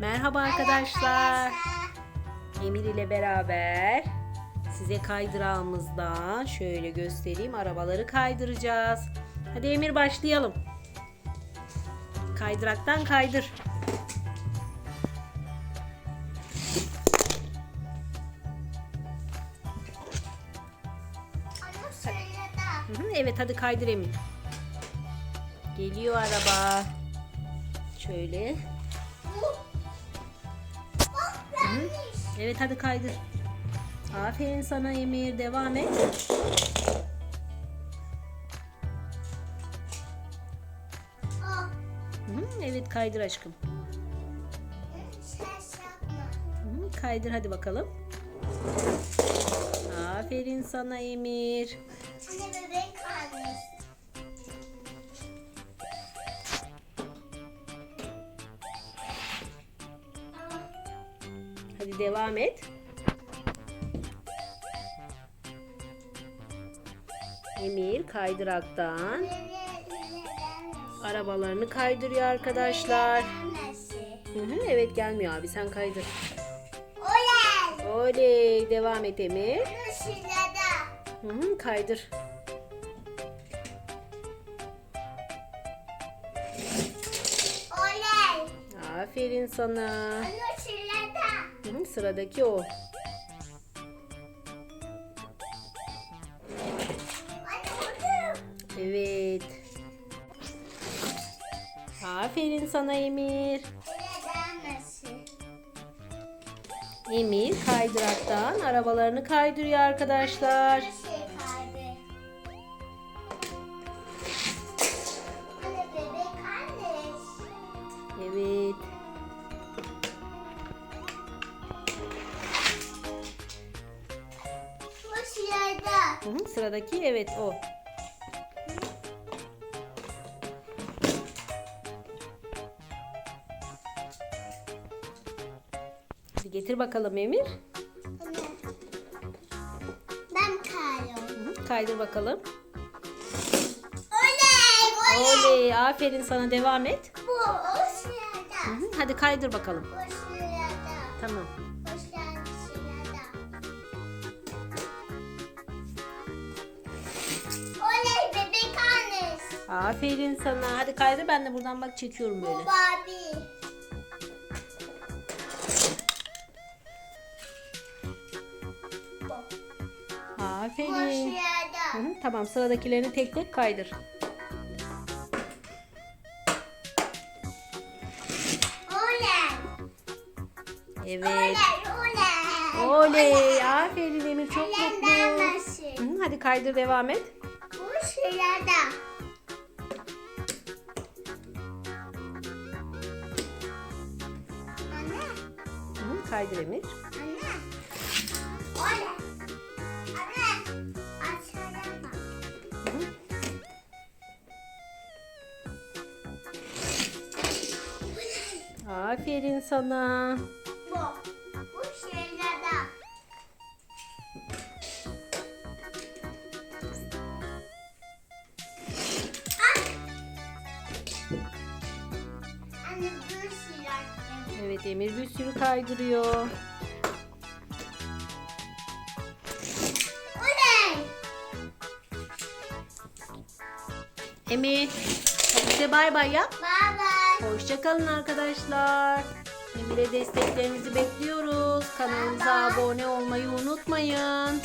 Merhaba arkadaşlar. Emir ile beraber size kaydırağımızdan şöyle göstereyim. Arabaları kaydıracağız. Hadi Emir başlayalım. Kaydıraktan kaydır. Evet hadi kaydır Emir. Geliyor araba. Şöyle. Gelmiş. Evet hadi kaydır. Aferin sana Emir. Devam et. Hı, Evet kaydır aşkım. Hı, Kaydır hadi bakalım. Aferin sana Emir. Anne bebek kalmış. Devam et. Emir kaydıraktan arabalarını kaydırıyor arkadaşlar. Hı hı, evet gelmiyor abi sen kaydır. Oley. Oley devam et Emir. Hı hı, kaydır. Oley. Aferin sana. Hı, sıradaki o. Evet. Aferin sana Emir. Emir kaydıraktan arabalarını kaydırıyor arkadaşlar. Hı hı, sıradaki evet o. Hadi getir bakalım Emir. Ben. Hı hı, Kaydır bakalım. Oley! Oley! Oley aferin sana devam et. Bu o Hı sırada. hı, Hadi kaydır bakalım. O sırada. Tamam. Aferin sana. Hadi kaydır ben de buradan bak çekiyorum böyle. Barbie. Bu. Bu Aferin. Hı hı, Tamam sıradakilerini tek tek kaydır. Oley! Evet. Oley! Oley! Oley. Aferin Emir çok Ellen mutlu. beğenmesin. Hı hı, Hadi kaydır devam et. Bu sırada. Kaydır Emir. anne. Anne. Bak. Hı. Aferin sana. Bu. Anne. Evet Emir bir sürü kaydırıyor. Oley. Emir hadi bize bay bay yap. Bye bye. Hoşçakalın arkadaşlar. Emir'e desteklerinizi bekliyoruz. Kanalımıza abone olmayı unutmayın.